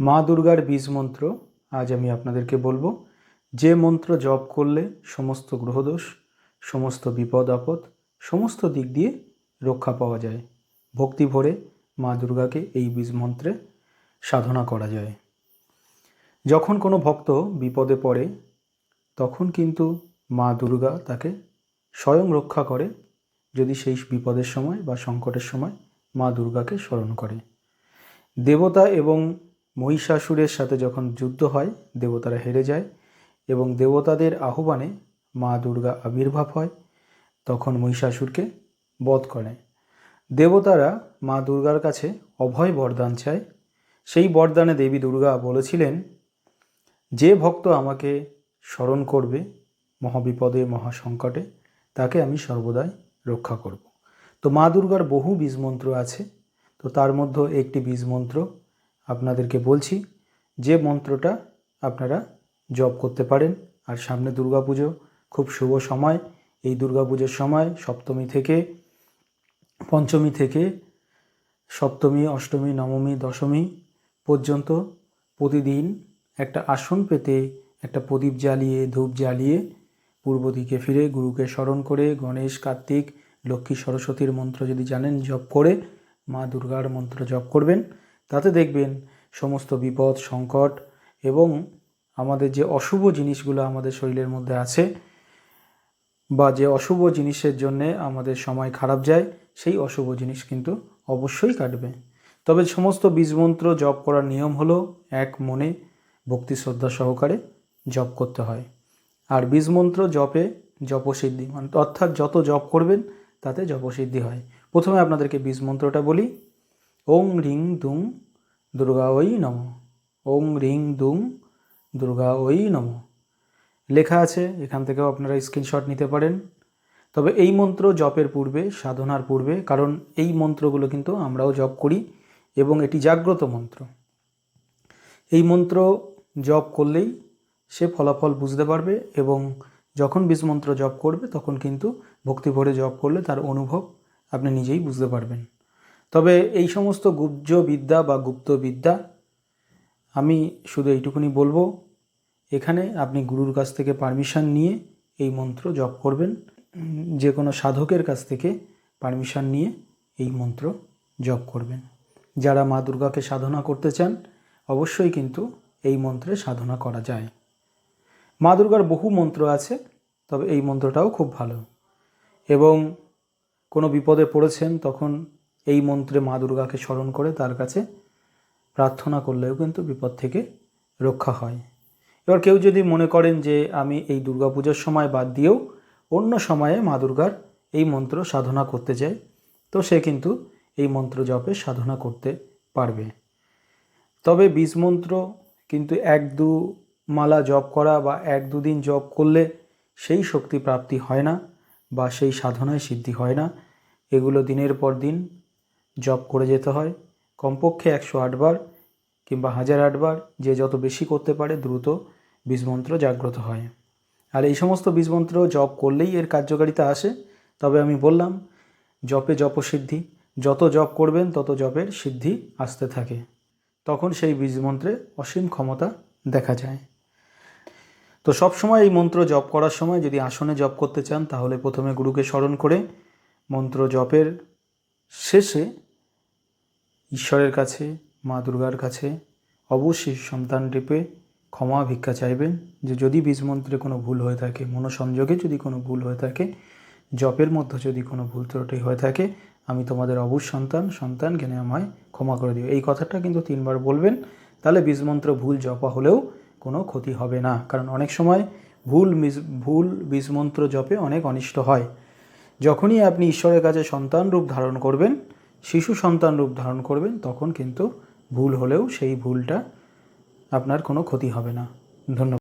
মা দুর্গার বীজ মন্ত্র আজ আমি আপনাদেরকে বলব। যে মন্ত্র জপ করলে সমস্ত গ্রহদোষ, সমস্ত বিপদ আপদ, সমস্ত দিক দিয়ে রক্ষা পাওয়া যায়। ভক্তি ভরে মা দুর্গাকে এই বীজ মন্ত্রে সাধনা করা যায়। যখন কোনো ভক্ত বিপদে পড়ে, তখন কিন্তু মা দুর্গা তাকে স্বয়ং রক্ষা করে যদি সেই বিপদের সময় বা সংকটের সময় মা দুর্গাকে স্মরণ করে। দেবতা এবং মহিষাসুরের সাথে যখন যুদ্ধ হয়, দেবতারা হেরে যায় এবং দেবতাদের আহ্বানে মা দুর্গা আবির্ভাব হয়, তখন মহিষাসুরকে বধ করে। দেবতারা মা দুর্গার কাছে অভয় বরদান চায়। সেই বরদানে দেবী দুর্গা বলেছিলেন, যে ভক্ত আমাকে স্মরণ করবে মহাবিপদে, মহাসংকটে, তাকে আমি সর্বদাই রক্ষা করব। তো মা দুর্গার বহু বীজমন্ত্র আছে। তো তার মধ্যে একটি বীজমন্ত্র আপনাদেরকে বলছি, যে মন্ত্রটা আপনারা জপ করতে পারেন, আর সামনে দুর্গাপুজো, খুব শুভ সময়। এই দুর্গাপুজোর সময় সপ্তমী থেকে, পঞ্চমী থেকে, সপ্তমী, অষ্টমী, নবমী, দশমী পর্যন্ত প্রতিদিন একটা আসন পেতে একটা প্রদীপ জ্বালিয়ে, ধূপ জ্বালিয়ে পূর্ব দিকে ফিরে গুরুকে স্মরণ করে গণেশ, কার্তিক, লক্ষ্মী, সরস্বতীর মন্ত্র যদি জানেন, জপ করে মা দুর্গার মন্ত্র জপ করবেন। তাতে দেখবেন সমস্ত বিপদ, সংকট এবং আমাদের যে অশুভ জিনিসগুলো আমাদের শরীরের মধ্যে আছে বা যে অশুভ জিনিসের জন্যে আমাদের সময় খারাপ যায়, সেই অশুভ জিনিস কিন্তু অবশ্যই কাটবে। তবে সমস্ত বীজমন্ত্র জপ করার নিয়ম হলো, এক মনে ভক্তি শ্রদ্ধা সহকারে জপ করতে হয়। আর বীজমন্ত্র জপে জপসিদ্ধি মানে অর্থাৎ যত জপ করবেন, তাতে জপসিদ্ধি হয়। প্রথমে আপনাদেরকে বীজমন্ত্রটা বলি। ওং রিং দুং দুর্গা ওই নম। ওং রিং দুং দুর্গা ওই নম। লেখা আছে, এখান থেকেও আপনারা স্ক্রিনশট নিতে পারেন। তবে এই মন্ত্র জপের পূর্বে, সাধনার পূর্বে, কারণ এই মন্ত্রগুলো কিন্তু আমরাও জপ করি এবং এটি জাগ্রত মন্ত্র। এই মন্ত্র জপ করলেই সে ফলাফল বুঝতে পারবে এবং যখন বীজ মন্ত্র জপ করবে, তখন কিন্তু ভক্তি ভরে জপ করলে তার অনুভব আপনি নিজেই বুঝতে পারবেন। তবে এই সমস্ত গুপ্ত বিদ্যা বা গুপ্ত বিদ্যা আমি শুধু এইটুকুনি বলব, এখানে আপনি গুরুর কাছ থেকে পারমিশন নিয়ে এই মন্ত্র জপ করবেন। যে কোনো সাধকের কাছ থেকে পারমিশন নিয়ে এই মন্ত্র জপ করবেন। যারা মা দুর্গাকে সাধনা করতে চান, অবশ্যই কিন্তু এই মন্ত্রে সাধনা করা যায়। মা দুর্গার বহু মন্ত্র আছে, তবে এই মন্ত্রটাও খুব ভালো। এবং কোনো বিপদে পড়েছেন, তখন এই মন্ত্রে মা দুর্গাকে স্মরণ করে তার কাছে প্রার্থনা করলেও কিন্তু বিপদ থেকে রক্ষা হয়। এবার কেউ যদি মনে করেন যে আমি এই দুর্গাপূজার সময় বাদ দিয়েও অন্য সময়ে মা দুর্গার এই মন্ত্র সাধনা করতে চাই, তো সে কিন্তু এই মন্ত্র জপে সাধনা করতে পারবে। তবে বীজ মন্ত্র কিন্তু এক দু মালা জপ করা বা এক দুদিন জপ করলে সেই শক্তি প্রাপ্তি হয় না বা সেই সাধনায় সিদ্ধি হয় না। এগুলো দিনের পর দিন জপ করে যেতে হয়। কমপক্ষে একশো আটবার কিংবা হাজার আটবার যে যত বেশি করতে পারে দ্রুত বীজমন্ত্র জাগ্রত হয়। আর এই সমস্ত বীজমন্ত্র জপ করলেই এর কার্যকারিতা আসে। তবে আমি বললাম, জপে জপসিদ্ধি যত জপ করবেন, তত জপের সিদ্ধি আসতে থাকে। তখন সেই বীজমন্ত্রে অসীম ক্ষমতা দেখা যায়। তো সব সময় এই মন্ত্র জপ করার সময় যদি আসনে জপ করতে চান, তাহলে প্রথমে গুরুকে স্মরণ করে মন্ত্র জপের শেষে ঈশ্বরের কাছে, মা দুর্গার কাছে অবশ্যই সন্তান রূপে ক্ষমা ভিক্ষা চাইবেন যে যদি বীজমন্ত্রে কোনো ভুল হয়ে থাকে, মনোসংযোগে যদি কোনো ভুল হয়ে থাকে, জপের মধ্যে যদি কোনো ভুল ত্রুটি হয়ে থাকে, আমি তোমাদের অবুজ সন্তান সন্তান জ্ঞানে আমায় ক্ষমা করে দিও। এই কথাটা কিন্তু তিনবার বলবেন, তাহলে বীজমন্ত্র ভুল জপা হলেও কোনো ক্ষতি হবে না। কারণ অনেক সময় ভুল ভুল বীজমন্ত্র জপে অনেক অনিষ্ট হয়। যখনই আপনি ঈশ্বরের কাছে সন্তান রূপ ধারণ করবেন শিশু সন্তান রূপ ধারণ করবেন, তখন কিন্তু ভুল হলেও সেই ভুলটা আপনার কোনো ক্ষতি হবে না। ধন্যবাদ।